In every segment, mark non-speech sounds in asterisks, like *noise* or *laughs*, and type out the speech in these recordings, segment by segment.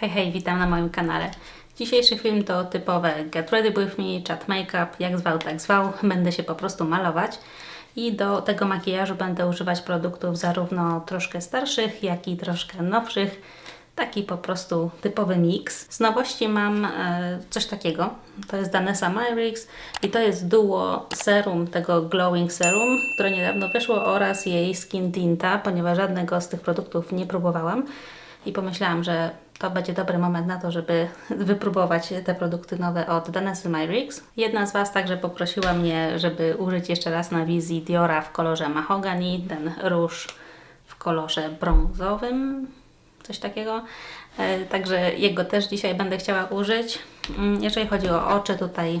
Hej, hej, witam na moim kanale. Dzisiejszy film to typowe Get Ready With Me, chat make-up, jak zwał, tak zwał. Będę się po prostu malować i do tego makijażu będę używać produktów zarówno troszkę starszych, jak i troszkę nowszych. Taki po prostu typowy miks. Z nowości mam e, coś takiego. To jest Danessa Myrix i to jest duo serum, tego Glowing Serum, które niedawno wyszło oraz jej Skin Tinta, ponieważ żadnego z tych produktów nie próbowałam i pomyślałam, że to będzie dobry moment na to, żeby wypróbować te produkty nowe od Danessy Myrix. Jedna z Was także poprosiła mnie, żeby użyć jeszcze raz na wizji Diora w kolorze mahogany, ten róż w kolorze brązowym, coś takiego. E, Także jego też dzisiaj będę chciała użyć. Mm, Jeżeli chodzi o oczy, tutaj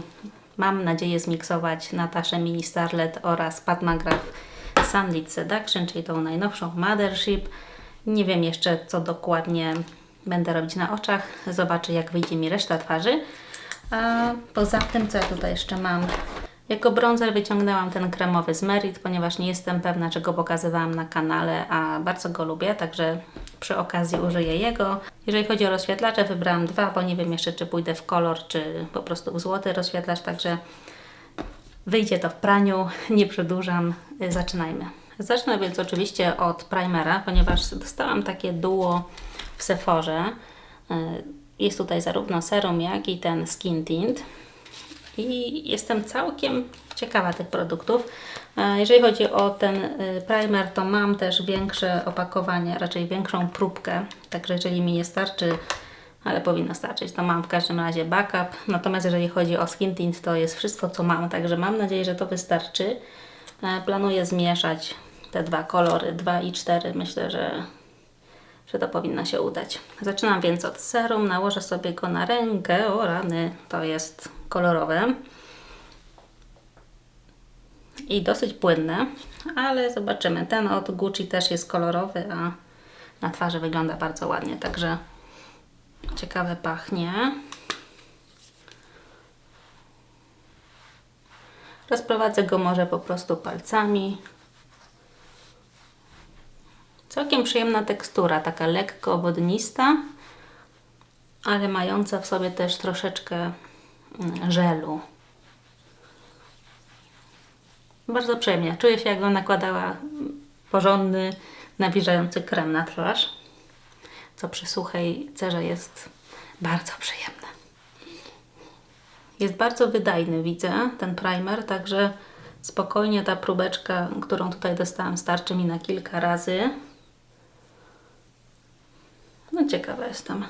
mam nadzieję zmiksować Nataszę Mini Starlet oraz Pat McGrath Sunlit Seduction, czyli tą najnowszą Mothership. Nie wiem jeszcze, co dokładnie będę robić na oczach. Zobaczę, jak wyjdzie mi reszta twarzy. A poza tym, co ja tutaj jeszcze mam? Jako bronzer wyciągnęłam ten kremowy z Merit, ponieważ nie jestem pewna, czy go pokazywałam na kanale, a bardzo go lubię, także przy okazji użyję jego. Jeżeli chodzi o rozświetlacze, wybrałam dwa, bo nie wiem jeszcze, czy pójdę w kolor, czy po prostu w złoty rozświetlacz, także Wyjdzie to w praniu, nie przedłużam, zaczynajmy. Zacznę więc oczywiście od primera, ponieważ dostałam takie duo w Sephorze. Y, Jest tutaj zarówno serum, jak i ten skin tint. I jestem całkiem ciekawa tych produktów. E, Jeżeli chodzi o ten y, primer, to mam też większe opakowanie, raczej większą próbkę. Także jeżeli mi nie starczy, ale powinno starczyć, to mam w każdym razie backup. Natomiast jeżeli chodzi o skin tint, to jest wszystko, co mam. Także mam nadzieję, że to wystarczy. E, Planuję zmieszać te dwa kolory, 2 i 4. Myślę, że że to powinno się udać. Zaczynam więc od serum, nałożę sobie go na rękę, o rany, to jest kolorowe i dosyć płynne, ale zobaczymy. Ten od Gucci też jest kolorowy, a na twarzy wygląda bardzo ładnie, także ciekawe pachnie. Rozprowadzę go może po prostu palcami. Całkiem przyjemna tekstura, taka lekko wodnista, ale mająca w sobie też troszeczkę mm, żelu. Bardzo przyjemnie. Czuję się, jakbym nakładała porządny, nawilżający krem na twarz, co przy suchej cerze jest bardzo przyjemne. Jest bardzo wydajny, widzę, ten primer, także spokojnie ta próbeczka, którą tutaj dostałam, starczy mi na kilka razy. No ciekawa jestem.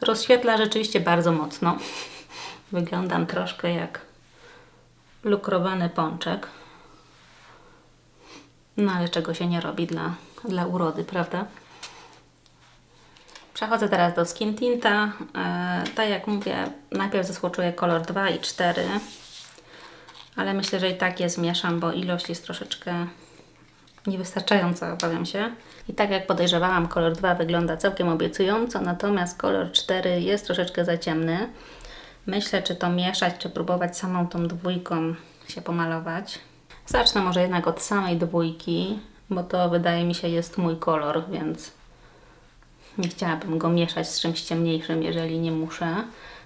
Rozświetla rzeczywiście bardzo mocno. *laughs* Wyglądam troszkę jak lukrowany pączek. No ale czego się nie robi dla, dla urody, prawda? Przechodzę teraz do skin tinta. E, tak jak mówię, najpierw zasłoczuję kolor 2 i 4. Ale myślę, że i tak je zmieszam, bo ilość jest troszeczkę niewystarczająca, obawiam się. I tak jak podejrzewałam, kolor 2 wygląda całkiem obiecująco, natomiast kolor 4 jest troszeczkę za ciemny. Myślę, czy to mieszać, czy próbować samą tą dwójką się pomalować. Zacznę może jednak od samej dwójki, bo to wydaje mi się jest mój kolor, więc nie chciałabym go mieszać z czymś ciemniejszym, jeżeli nie muszę.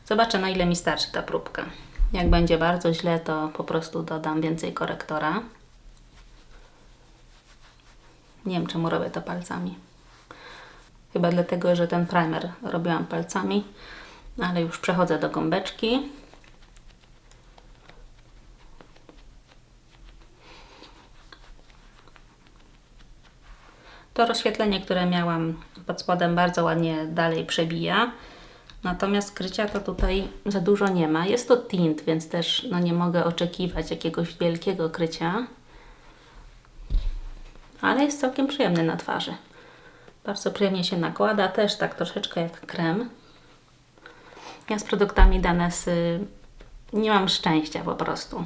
Zobaczę, na ile mi starczy ta próbka. Jak będzie bardzo źle, to po prostu dodam więcej korektora. Nie wiem, czemu robię to palcami. Chyba dlatego, że ten primer robiłam palcami, ale już przechodzę do gąbeczki. To rozświetlenie, które miałam pod spodem, bardzo ładnie dalej przebija. Natomiast krycia to tutaj za dużo nie ma. Jest to tint, więc też no, nie mogę oczekiwać jakiegoś wielkiego krycia ale jest całkiem przyjemny na twarzy. Bardzo przyjemnie się nakłada, też tak troszeczkę jak krem. Ja z produktami Danessy nie mam szczęścia po prostu.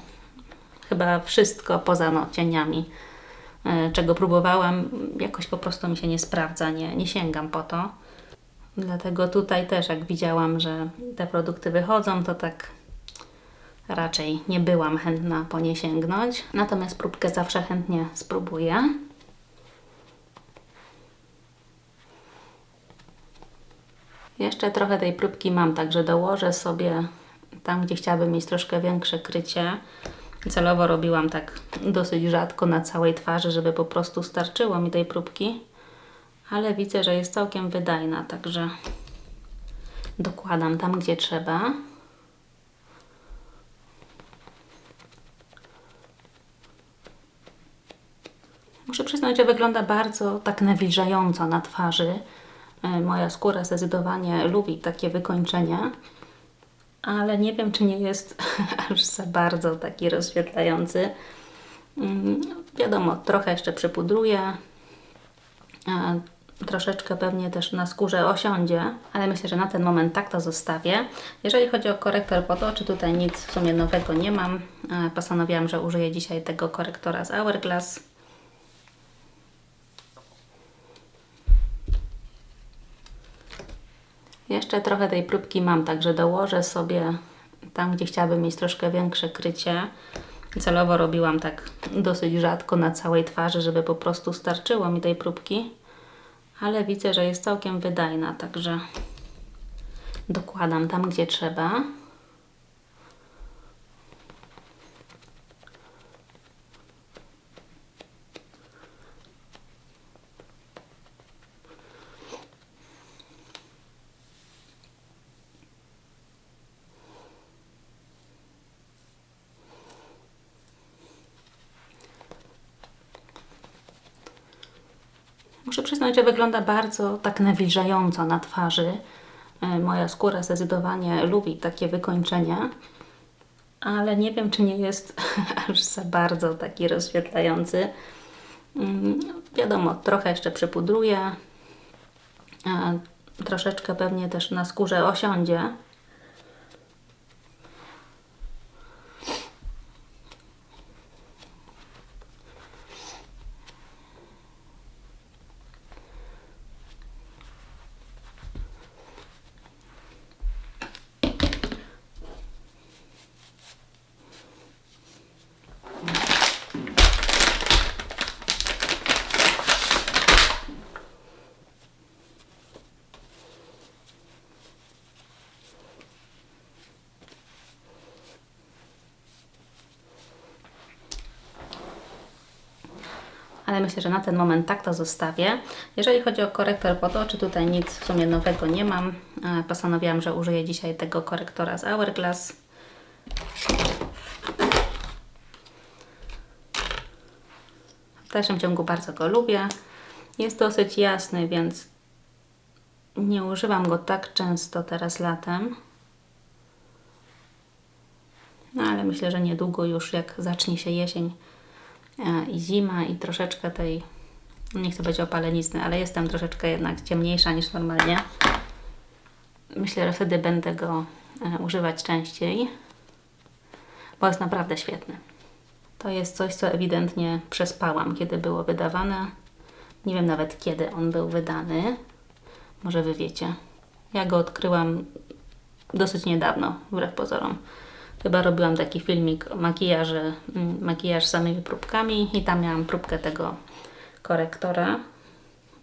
Chyba wszystko poza no, cieniami, yy, czego próbowałam, jakoś po prostu mi się nie sprawdza, nie, nie sięgam po to. Dlatego tutaj też, jak widziałam, że te produkty wychodzą, to tak raczej nie byłam chętna po nie sięgnąć. Natomiast próbkę zawsze chętnie spróbuję. Jeszcze trochę tej próbki mam, także dołożę sobie tam, gdzie chciałabym mieć troszkę większe krycie. Celowo robiłam tak dosyć rzadko na całej twarzy, żeby po prostu starczyło mi tej próbki. Ale widzę, że jest całkiem wydajna, także dokładam tam, gdzie trzeba. Muszę przyznać, że wygląda bardzo tak nawilżająco na twarzy. E, Moja skóra zdecydowanie lubi takie wykończenia, ale nie wiem, czy nie jest *laughs* aż za bardzo taki rozświetlający. Mm, Wiadomo, trochę jeszcze przypudruję. Troszeczkę pewnie też na skórze osiądzie, ale myślę, że na ten moment tak to zostawię. Jeżeli chodzi o korektor pod oczy, tutaj nic w sumie nowego nie mam. E, Postanowiłam, że użyję dzisiaj tego korektora z Hourglass. Jeszcze trochę tej próbki mam, także dołożę sobie tam, gdzie chciałabym mieć troszkę większe krycie. Celowo robiłam tak dosyć rzadko na całej twarzy, żeby po prostu starczyło mi tej próbki. Ale widzę, że jest całkiem wydajna, także dokładam tam, gdzie trzeba. Muszę przyznać, że wygląda bardzo tak nawilżająco na twarzy. E, Moja skóra zdecydowanie lubi takie wykończenia, ale nie wiem, czy nie jest *laughs* aż za bardzo taki rozświetlający. Mm, Wiadomo, trochę jeszcze przypudruję. Troszeczkę pewnie też na skórze osiądzie. Ale myślę, że na ten moment tak to zostawię. Jeżeli chodzi o korektor pod oczy, tutaj nic w sumie nowego nie mam. E, Postanowiłam, że użyję dzisiaj tego korektora z Hourglass. W dalszym ciągu bardzo go lubię. Jest dosyć jasny, więc nie używam go tak często teraz latem. No ale myślę, że niedługo już jak zacznie się jesień i zima i troszeczkę tej, nie chcę powiedzieć opalenizny, ale jestem troszeczkę jednak ciemniejsza niż normalnie. Myślę, że wtedy będę go e, używać częściej, bo jest naprawdę świetny. To jest coś, co ewidentnie przespałam, kiedy było wydawane. Nie wiem nawet kiedy on był wydany. Może Wy wiecie. Ja go odkryłam dosyć niedawno, wbrew pozorom. Chyba robiłam taki filmik makijaży, mm, makijaż samymi próbkami i tam miałam próbkę tego korektora.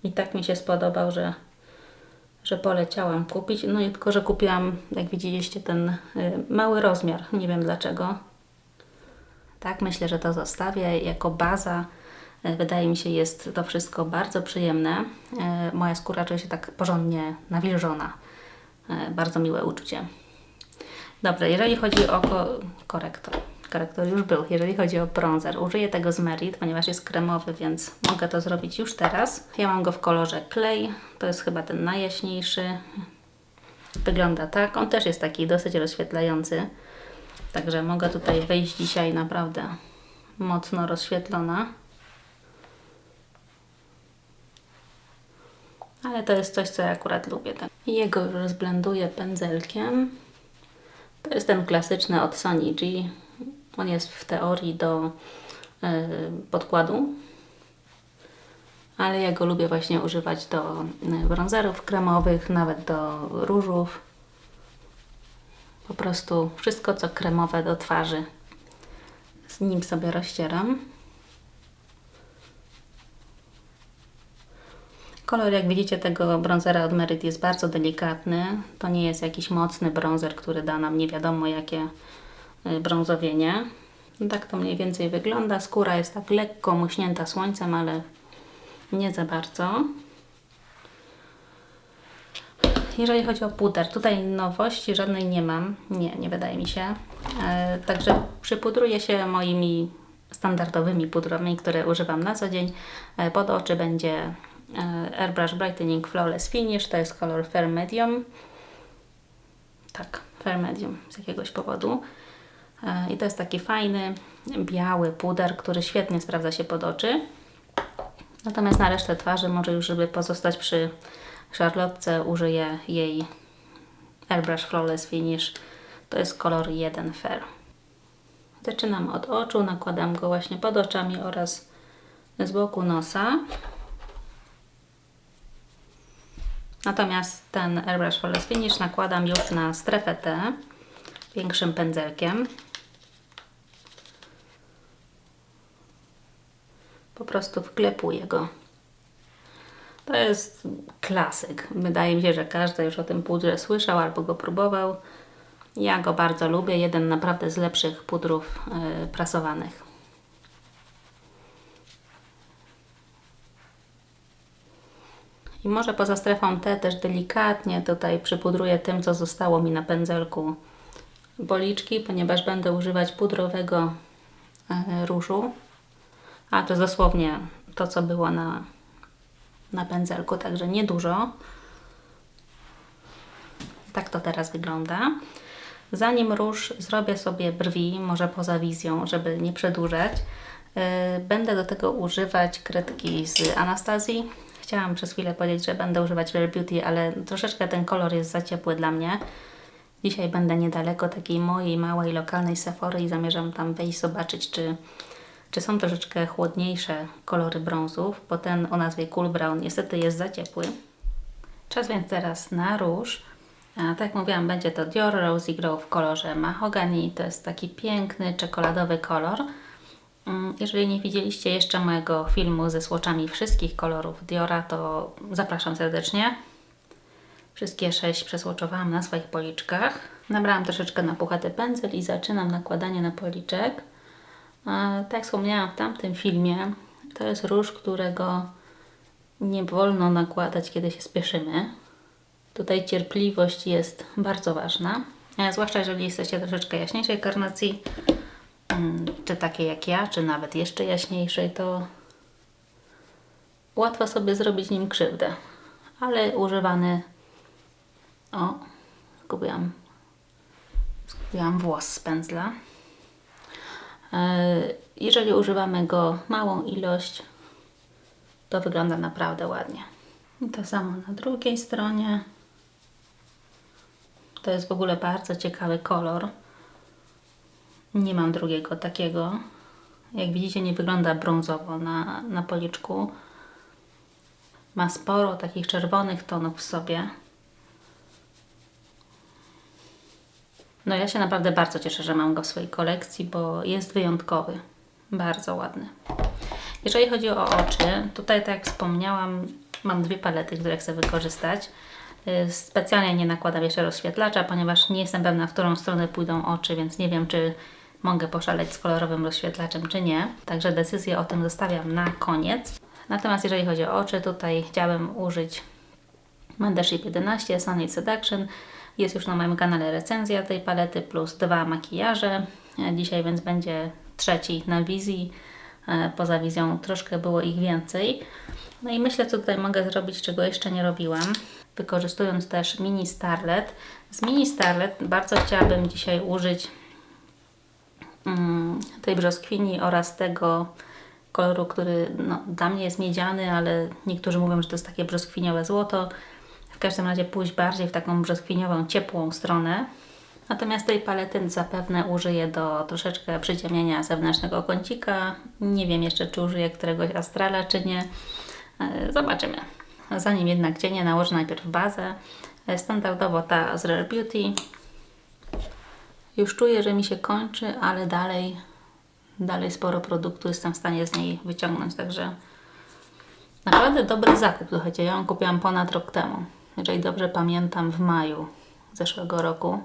I tak mi się spodobał, że, że poleciałam kupić. No i tylko, że kupiłam, jak widzieliście, ten y, mały rozmiar. Nie wiem dlaczego. Tak, myślę, że to zostawię jako baza. E, Wydaje mi się, jest to wszystko bardzo przyjemne. E, Moja skóra czuje się tak porządnie nawilżona. Bardzo miłe uczucie. Dobrze, jeżeli chodzi o ko korektor. Korektor już był. Jeżeli chodzi o bronzer, użyję tego z Merit, ponieważ jest kremowy, więc mogę to zrobić już teraz. Ja mam go w kolorze klej. To jest chyba ten najjaśniejszy. Wygląda tak. On też jest taki dosyć rozświetlający. Także mogę tutaj wejść dzisiaj naprawdę mocno rozświetlona. Ale to jest coś, co ja akurat lubię. Tak. Jego już rozblenduję pędzelkiem. To jest ten klasyczny od Sunny G. On jest w teorii do y, podkładu. Ale ja go lubię właśnie używać do y, bronzerów kremowych, nawet do różów. Po prostu wszystko, co kremowe do twarzy. Z nim sobie rozcieram. Kolor, jak widzicie, tego bronzera od Merit jest bardzo delikatny. To nie jest jakiś mocny bronzer, który da nam nie wiadomo jakie y, brązowienie. No tak to mniej więcej wygląda. Skóra jest tak lekko muśnięta słońcem, ale nie za bardzo. Jeżeli chodzi o puder, tutaj nowości żadnej nie mam. Nie, nie wydaje mi się. E, także przypudruję się moimi standardowymi pudrami, które używam na co dzień. E, pod oczy będzie Airbrush Brightening Flawless Finish, to jest kolor Fair Medium. Tak, Fair Medium z jakiegoś powodu. E, I to jest taki fajny, biały puder, który świetnie sprawdza się pod oczy. Natomiast na resztę twarzy, może już żeby pozostać przy Charlotce, użyję jej Airbrush Flawless Finish. To jest kolor 1 Fair. Zaczynam od oczu, nakładam go właśnie pod oczami oraz z boku nosa. Natomiast ten Airbrush Flawless Finish nakładam już na strefę T większym pędzelkiem. Po prostu wklepuję go. To jest klasyk. Wydaje mi się, że każdy już o tym pudrze słyszał albo go próbował. Ja go bardzo lubię. Jeden naprawdę z lepszych pudrów yy, prasowanych. I może poza strefą T też delikatnie tutaj przypudruję tym, co zostało mi na pędzelku policzki, ponieważ będę używać pudrowego yy, różu. A to dosłownie to, co było na, na pędzelku, także niedużo. Tak to teraz wygląda. Zanim róż zrobię sobie brwi, może poza wizją, żeby nie przedłużać, yy, będę do tego używać kredki z Anastazji. Chciałam przez chwilę powiedzieć, że będę używać Rare Beauty, ale troszeczkę ten kolor jest za ciepły dla mnie. Dzisiaj będę niedaleko takiej mojej małej lokalnej Sephory i zamierzam tam wejść zobaczyć, czy, czy są troszeczkę chłodniejsze kolory brązów, bo ten o nazwie Cool Brown niestety jest za ciepły. Czas więc teraz na róż. A, tak jak mówiłam, będzie to Dior Rosy Glow w kolorze Mahogany. To jest taki piękny, czekoladowy kolor. Mm, Jeżeli nie widzieliście jeszcze mojego filmu ze słoczami wszystkich kolorów Diora, to zapraszam serdecznie. Wszystkie sześć przesłoczowałam na swoich policzkach. Nabrałam troszeczkę na puchaty pędzel i zaczynam nakładanie na policzek. Tak jak wspomniałam w tamtym filmie, to jest róż, którego nie wolno nakładać, kiedy się spieszymy. Tutaj cierpliwość jest bardzo ważna, e, zwłaszcza jeżeli jesteście troszeczkę jaśniejszej karnacji, czy takiej jak ja, czy nawet jeszcze jaśniejszej, to łatwo sobie zrobić nim krzywdę. Ale używany... O, zgubiłam, zgubiłam włos z pędzla. E, Jeżeli używamy go małą ilość, to wygląda naprawdę ładnie. I to samo na drugiej stronie. To jest w ogóle bardzo ciekawy kolor. Nie mam drugiego takiego. Jak widzicie, nie wygląda brązowo na, na policzku. Ma sporo takich czerwonych tonów w sobie. No ja się naprawdę bardzo cieszę, że mam go w swojej kolekcji, bo jest wyjątkowy. Bardzo ładny. Jeżeli chodzi o oczy, tutaj tak jak wspomniałam, mam dwie palety, które chcę wykorzystać. Y, Specjalnie nie nakładam jeszcze rozświetlacza, ponieważ nie jestem pewna, w którą stronę pójdą oczy, więc nie wiem, czy mogę poszaleć z kolorowym rozświetlaczem, czy nie. Także decyzję o tym zostawiam na koniec. Natomiast jeżeli chodzi o oczy, tutaj chciałabym użyć Mandership 11 Sunny Seduction. Jest już na moim kanale recenzja tej palety plus dwa makijaże. Dzisiaj więc będzie trzeci na wizji. E, Poza wizją troszkę było ich więcej. No i myślę, co tutaj mogę zrobić, czego jeszcze nie robiłam. Wykorzystując też Mini Starlet. Z Mini Starlet bardzo chciałabym dzisiaj użyć tej brzoskwini oraz tego koloru, który no, dla mnie jest miedziany, ale niektórzy mówią, że to jest takie brzoskwiniowe złoto. W każdym razie pójść bardziej w taką brzoskwiniową, ciepłą stronę. Natomiast tej palety zapewne użyję do troszeczkę przyciemnienia zewnętrznego kącika. Nie wiem jeszcze, czy użyję któregoś astrala, czy nie. E, Zobaczymy. Zanim jednak cienie nałożę najpierw bazę. E, Standardowo ta z Rare Beauty. Już czuję, że mi się kończy, ale dalej, dalej sporo produktu jestem w stanie z niej wyciągnąć, także Naprawdę dobry zakup, słuchajcie. Ja ją kupiłam ponad rok temu. Jeżeli dobrze pamiętam, w maju zeszłego roku.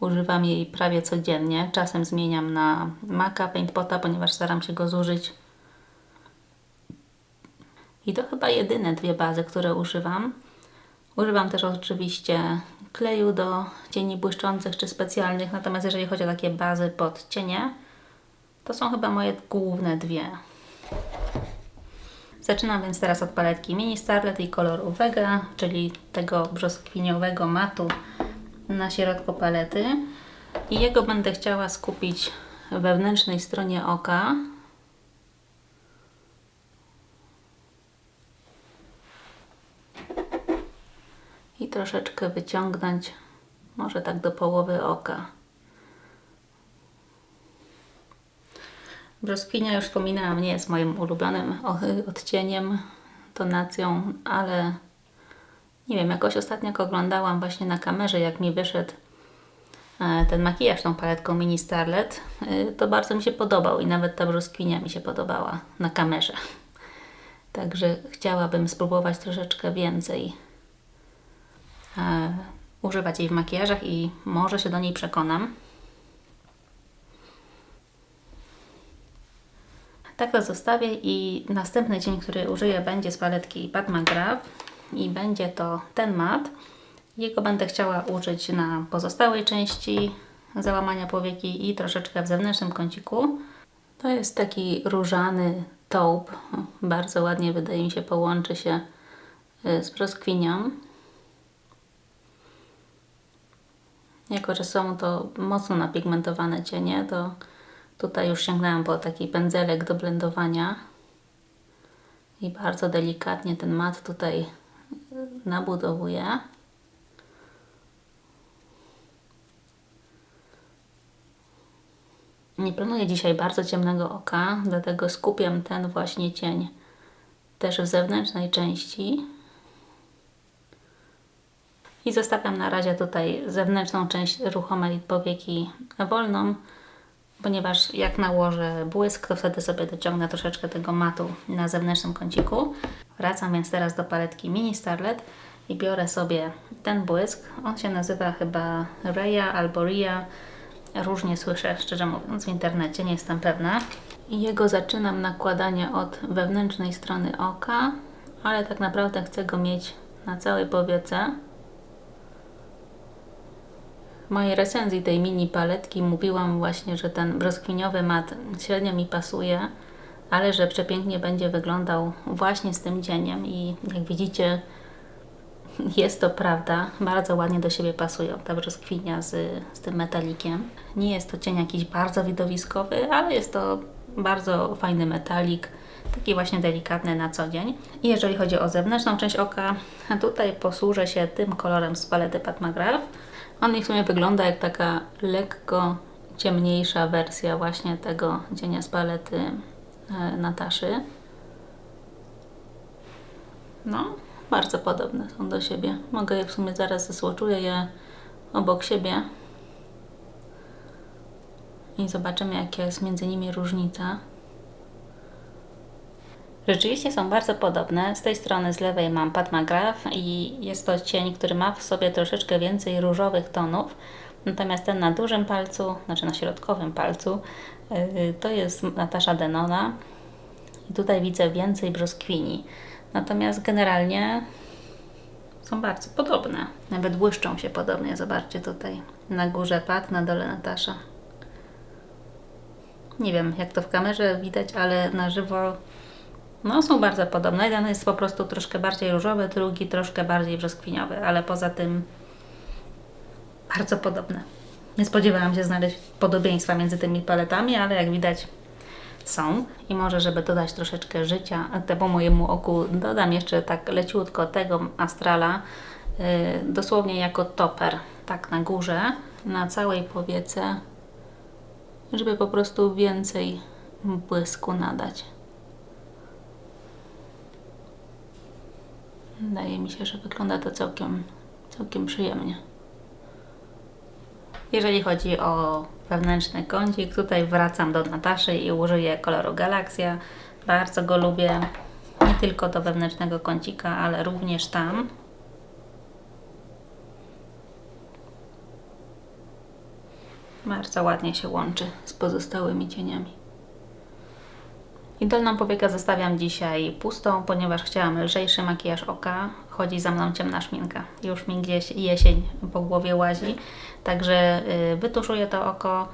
Używam jej prawie codziennie. Czasem zmieniam na Maca Paintpota, ponieważ staram się go zużyć. I to chyba jedyne dwie bazy, które używam. Używam też oczywiście kleju do cieni błyszczących czy specjalnych, natomiast jeżeli chodzi o takie bazy pod cienie, to są chyba moje główne dwie. Zaczynam więc teraz od paletki Mini Starlet i koloru Vega, czyli tego brzoskwiniowego matu na środku palety. I jego będę chciała skupić w wewnętrznej stronie oka. I troszeczkę wyciągnąć, może tak do połowy oka. Brzoskwinia, już wspominałam, nie jest moim ulubionym odcieniem, tonacją, ale nie wiem, jakoś ostatnio jak oglądałam właśnie na kamerze, jak mi wyszedł e, ten makijaż tą paletką Mini Starlet, e, to bardzo mi się podobał i nawet ta brzoskwinia mi się podobała na kamerze. Także chciałabym spróbować troszeczkę więcej używać jej w makijażach i może się do niej przekonam. Tak to zostawię i następny cień, który użyję będzie z paletki Pat McGrath i będzie to ten mat. Jego będę chciała użyć na pozostałej części załamania powieki i troszeczkę w zewnętrznym kąciku. To jest taki różany taupe. Bardzo ładnie wydaje mi się połączy się y, z brzoskwinią. Jako, że są to mocno napigmentowane cienie, to tutaj już sięgnęłam po taki pędzelek do blendowania i bardzo delikatnie ten mat tutaj nabudowuję. Nie planuję dzisiaj bardzo ciemnego oka, dlatego skupiam ten właśnie cień też w zewnętrznej części. I zostawiam na razie tutaj zewnętrzną część ruchomej powieki wolną, ponieważ jak nałożę błysk, to wtedy sobie dociągnę troszeczkę tego matu na zewnętrznym kąciku. Wracam więc teraz do paletki Mini Starlet i biorę sobie ten błysk. On się nazywa chyba Rhea albo Ria. Różnie słyszę, szczerze mówiąc, w internecie, nie jestem pewna. I jego zaczynam nakładanie od wewnętrznej strony oka, ale tak naprawdę chcę go mieć na całej powiece. Mojej recenzji tej mini paletki mówiłam właśnie, że ten brzoskwiniowy mat średnio mi pasuje, ale że przepięknie będzie wyglądał właśnie z tym cieniem i jak widzicie *laughs* jest to prawda, bardzo ładnie do siebie pasują ta brzoskwinia z, z tym metalikiem. Nie jest to cień jakiś bardzo widowiskowy, ale jest to bardzo fajny metalik, taki właśnie delikatny na co dzień. I jeżeli chodzi o zewnętrzną część oka, tutaj posłużę się tym kolorem z palety Pat McGrath. On mi w sumie wygląda jak taka lekko ciemniejsza wersja właśnie tego cienia z palety e, Nataszy. No, bardzo podobne są do siebie. Mogę je w sumie zaraz zesłoczuję je obok siebie i zobaczymy jaka jest między nimi różnica. Rzeczywiście są bardzo podobne. Z tej strony z lewej mam Pat McGrath i jest to cień, który ma w sobie troszeczkę więcej różowych tonów. Natomiast ten na dużym palcu, znaczy na środkowym palcu, yy, to jest Natasza Denona. I tutaj widzę więcej brzoskwini. Natomiast generalnie są bardzo podobne. Nawet błyszczą się podobnie. Zobaczcie tutaj. Na górze Pat, na dole Natasza. Nie wiem, jak to w kamerze widać, ale na żywo no, są bardzo podobne. Jeden jest po prostu troszkę bardziej różowy, drugi troszkę bardziej brzoskwiniowy, ale poza tym bardzo podobne. Nie spodziewałam się znaleźć podobieństwa między tymi paletami, ale jak widać są. I może, żeby dodać troszeczkę życia temu mojemu oku, dodam jeszcze tak leciutko tego Astrala, yy, dosłownie jako toper, tak na górze, na całej powiece, żeby po prostu więcej błysku nadać. Wydaje mi się, że wygląda to całkiem, całkiem przyjemnie. Jeżeli chodzi o wewnętrzny kącik, tutaj wracam do Nataszy i użyję koloru Galaxia. Bardzo go lubię. Nie tylko do wewnętrznego kącika, ale również tam. Bardzo ładnie się łączy z pozostałymi cieniami. I dolną powiekę zostawiam dzisiaj pustą, ponieważ chciałam lżejszy makijaż oka. Chodzi za mną ciemna szminka. Już mi gdzieś jesień po głowie łazi. Także y, wytuszuję to oko,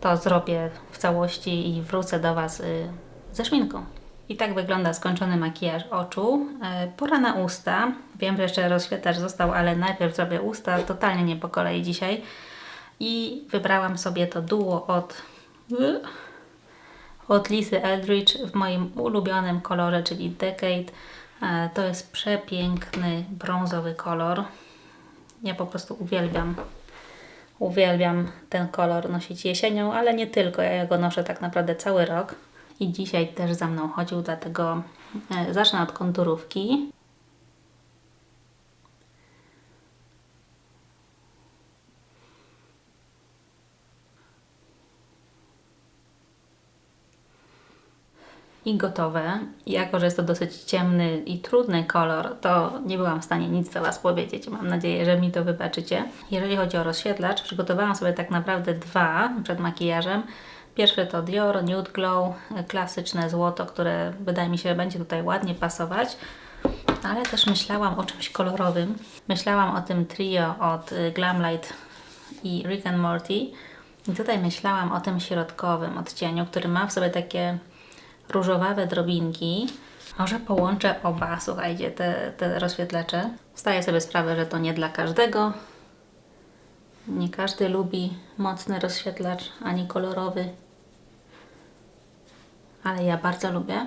to zrobię w całości i wrócę do Was y, ze szminką. I tak wygląda skończony makijaż oczu. Y, Pora na usta. Wiem, że jeszcze rozświetlacz został, ale najpierw zrobię usta. Totalnie nie po kolei dzisiaj. I wybrałam sobie to duo od od Lisy Eldridge w moim ulubionym kolorze, czyli Decade. E, To jest przepiękny brązowy kolor. Ja po prostu uwielbiam. Uwielbiam ten kolor nosić jesienią, ale nie tylko. Ja go noszę tak naprawdę cały rok. I dzisiaj też za mną chodził, dlatego e, zacznę od konturówki. I gotowe. Jako, że jest to dosyć ciemny i trudny kolor, to nie byłam w stanie nic do Was powiedzieć. Mam nadzieję, że mi to wybaczycie. Jeżeli chodzi o rozświetlacz, przygotowałam sobie tak naprawdę dwa przed makijażem. Pierwszy to Dior Nude Glow, klasyczne złoto, które wydaje mi się, będzie tutaj ładnie pasować. Ale też myślałam o czymś kolorowym. Myślałam o tym trio od y, Glamlight i Rick and Morty. I tutaj myślałam o tym środkowym odcieniu, który ma w sobie takie różowawe drobinki. Może połączę oba, słuchajcie, te, te rozświetlacze. Zdaję sobie sprawę, że to nie dla każdego. Nie każdy lubi mocny rozświetlacz, ani kolorowy. Ale ja bardzo lubię.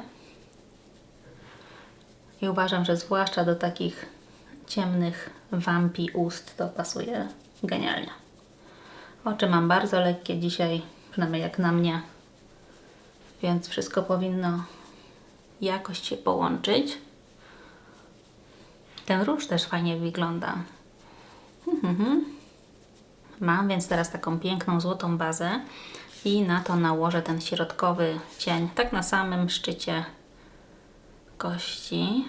I uważam, że zwłaszcza do takich ciemnych wampi ust to pasuje genialnie. Oczy mam bardzo lekkie dzisiaj, przynajmniej jak na mnie więc wszystko powinno jakoś się połączyć. Ten róż też fajnie wygląda. Mhm. Mam więc teraz taką piękną złotą bazę i na to nałożę ten środkowy cień, tak na samym szczycie kości.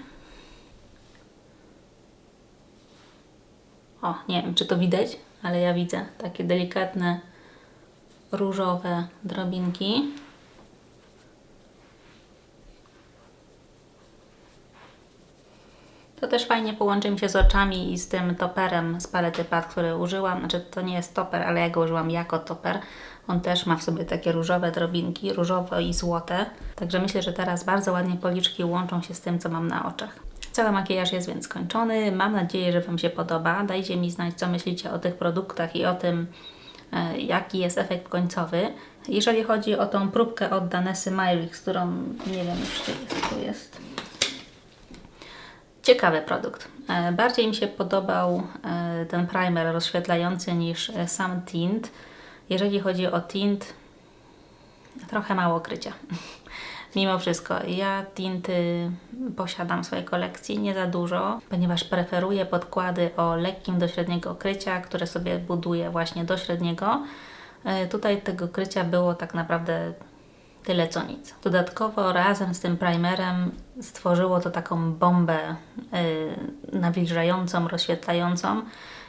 O, nie wiem, czy to widać, ale ja widzę takie delikatne różowe drobinki. To też fajnie połączy mi się z oczami i z tym toperem z palety Pat, który użyłam. Znaczy to nie jest toper, ale ja go użyłam jako toper. On też ma w sobie takie różowe drobinki, różowe i złote. Także myślę, że teraz bardzo ładnie policzki łączą się z tym, co mam na oczach. Cały makijaż jest więc skończony. Mam nadzieję, że Wam się podoba. Dajcie mi znać, co myślicie o tych produktach i o tym, e, jaki jest efekt końcowy. Jeżeli chodzi o tą próbkę od Danesy Myrich, z którą nie wiem czy jest, tu jest. Ciekawy produkt. E, Bardziej mi się podobał e, ten primer rozświetlający niż e, sam tint. Jeżeli chodzi o tint, trochę mało krycia. *laughs* Mimo wszystko, ja tinty posiadam w swojej kolekcji, nie za dużo, ponieważ preferuję podkłady o lekkim do średniego krycia, które sobie buduję właśnie do średniego. Tutaj tego krycia było tak naprawdę tyle co nic. Dodatkowo razem z tym primerem stworzyło to taką bombę yy, nawilżającą, rozświetlającą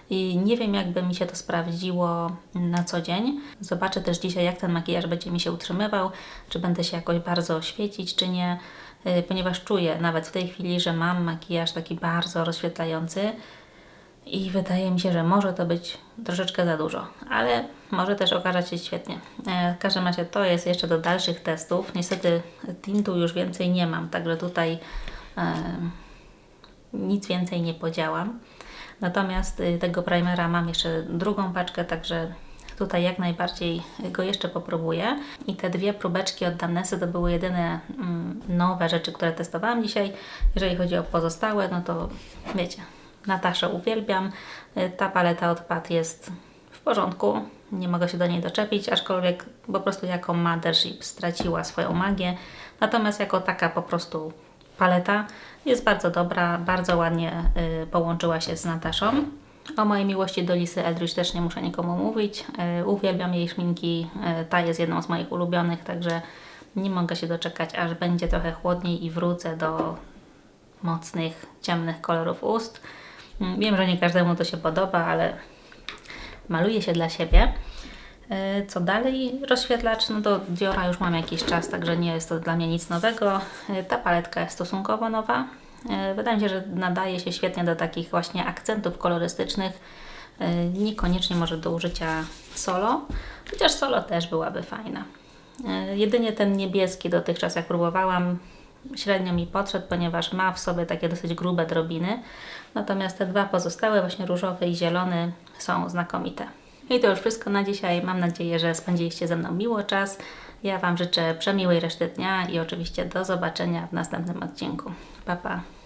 i nie wiem jakby mi się to sprawdziło na co dzień. Zobaczę też dzisiaj jak ten makijaż będzie mi się utrzymywał, czy będę się jakoś bardzo świecić, czy nie, yy, ponieważ czuję nawet w tej chwili, że mam makijaż taki bardzo rozświetlający i wydaje mi się, że może to być troszeczkę za dużo, ale może też okazać się świetnie. E, W każdym razie to jest jeszcze do dalszych testów. Niestety tintu już więcej nie mam, także tutaj e, nic więcej nie podziałam. Natomiast y, tego primera mam jeszcze drugą paczkę, także tutaj jak najbardziej go jeszcze popróbuję. I te dwie próbeczki od Danesy to były jedyne mm, nowe rzeczy, które testowałam dzisiaj. Jeżeli chodzi o pozostałe, no to wiecie, Nataszę uwielbiam. Y, Ta paleta od Pat jest w porządku, nie mogę się do niej doczepić, aczkolwiek po prostu jako Mothership straciła swoją magię. Natomiast jako taka po prostu paleta jest bardzo dobra, bardzo ładnie y, połączyła się z Nataszą. O mojej miłości do Lisy Eldridge też nie muszę nikomu mówić. Y, uwielbiam jej szminki, ta jest jedną z moich ulubionych, także nie mogę się doczekać, aż będzie trochę chłodniej i wrócę do mocnych, ciemnych kolorów ust. Mm, Wiem, że nie każdemu to się podoba, ale maluję się dla siebie. E, Co dalej? Rozświetlacz, no do Diora już mam jakiś czas, także nie jest to dla mnie nic nowego. E, Ta paletka jest stosunkowo nowa. E, Wydaje mi się, że nadaje się świetnie do takich właśnie akcentów kolorystycznych. Niekoniecznie może do użycia solo, chociaż solo też byłaby fajna. Jedynie ten niebieski dotychczas jak próbowałam średnio mi podszedł, ponieważ ma w sobie takie dosyć grube drobiny. Natomiast te dwa pozostałe, właśnie różowy i zielony, są znakomite. I to już wszystko na dzisiaj. Mam nadzieję, że spędziliście ze mną miło czas. Ja Wam życzę przemiłej reszty dnia i oczywiście do zobaczenia w następnym odcinku. Pa, pa!